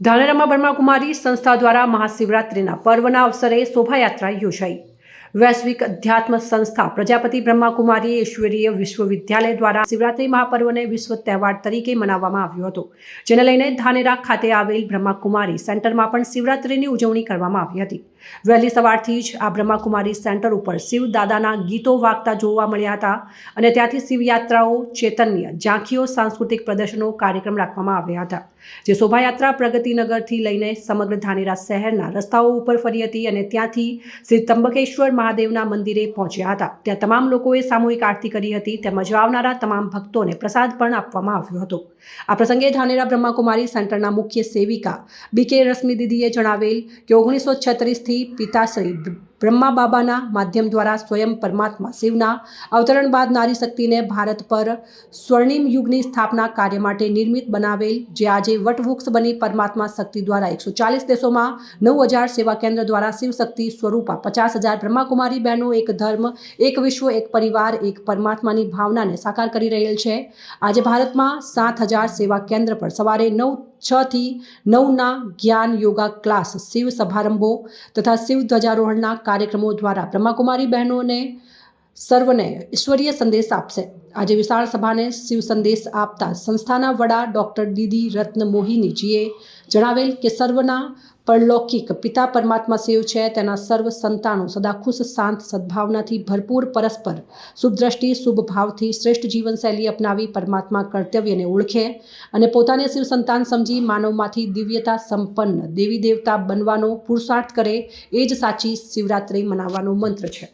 ધાનેરામાં બ્રહ્માકુમારી સંસ્થા દ્વારા મહાશિવરાત્રિના પર્વના અવસરે શોભાયાત્રા યોજાઈ. વૈશ્વિક અધ્યાત્મ સંસ્થા પ્રજાપતિ બ્રહ્માકુમારી ઈશ્વરીય વિશ્વવિદ્યાલય દ્વારા શિવરાત્રિ મહાપર્વને વિશ્વ તહેવાર તરીકે મનાવવામાં આવ્યો હતો, જેને લઈને ધાનેરા ખાતે આવેલ બ્રહ્માકુમારી સેન્ટરમાં પણ શિવરાત્રીની ઉજવણી કરવામાં આવી હતી. વહેલી સવારથી જ આ બ્રહ્માકુમારી સેન્ટર ઉપર શિવ દાદાના ગીતો વાગતા જોવા મળ્યા હતા અને ત્યાંથી શિવયાત્રાઓ, ચેતન્ય, ઝાંખીઓ સાંસ્કૃતિક પ્રદર્શનો, કાર્યક્રમ રાખવામાં આવ્યા હતા, જે શોભાયાત્રા પ્રગતિનગરથી લઈને સમગ્ર ધાનેરા શહેરના રસ્તાઓ ઉપર ફરી હતી અને ત્યાંથી શ્રી ત્રંબકેશ્વર મહાદેવના મંદિરે પહોંચ્યા હતા. ત્યાં તમામ લોકોએ સામૂહિક આરતી કરી હતી. તેમજ આવનારા તમામ ભક્તોને પ્રસાદ પણ આપવામાં આવ્યો હતો. આ પ્રસંગે ધાનેરા બ્રહ્માકુમારી સેન્ટરના મુખ્ય સેવિકા બીકે રશ્મિ દીદીએ જણાવેલ કે ઓગણીસો છત્રીસથી પિતાશ્રી બ્રહ્મા બાબાના માધ્યમ દ્વારા સ્વયં પરમાત્મા શિવના અવતરણ બાદ નારી શક્તિને ભારત પર સ્વર્ણિમ યુગની સ્થાપના કાર્ય માટે નિર્મિત બનાવેલ જે આજે વટવૃક્ષ બની પરમાત્મા શક્તિ દ્વારા એકસો ચાલીસ દેશોમાં નવ હજાર સેવા કેન્દ્ર દ્વારા શિવ શક્તિ સ્વરૂપા પચાસ હજાર બ્રહ્માકુમારી બહેનો, એક ધર્મ, એક વિશ્વ, એક પરિવાર, એક પરમાત્માની ભાવનાને સાકાર કરી રહેલ છે. આજે ભારતમાં સાત હજાર સેવા કેન્દ્ર પર સવારે નવ છ થી નવના જ્ઞાન યોગા ક્લાસ શિવ સમારંભો તથા શિવ ધ્વજારોહણના કાર્યક્રમો દ્વારા બ્રહ્માકુમારી બહેનોને સર્વને ઈશ્વરીય સંદેશ આપશે. આજે વિશાળ સભાને શિવ સંદેશ આપતા સંસ્થાના વડા ડૉક્ટર દીદી રત્ન મોહિનીજીએ જણાવેલ કે સર્વના પરલૌકિક પિતા પરમાત્મા શિવ છે, તેના સર્વ સંતાનો સદા ખુશ શાંત સદભાવનાથી ભરપૂર, પરસ્પર શુભદ્રષ્ટિ શુભભાવથી શુભ ભાવથી શ્રેષ્ઠ જીવનશૈલી અપનાવી પરમાત્મા કર્તવ્યને ઓળખે અને પોતાને શિવ સંતાન સમજી માનવમાંથી દિવ્યતા સંપન્ન દેવી દેવતા બનવાનો પુરુષાર્થ કરે, એ જ સાચી શિવરાત્રિ મનાવવાનો મંત્ર છે.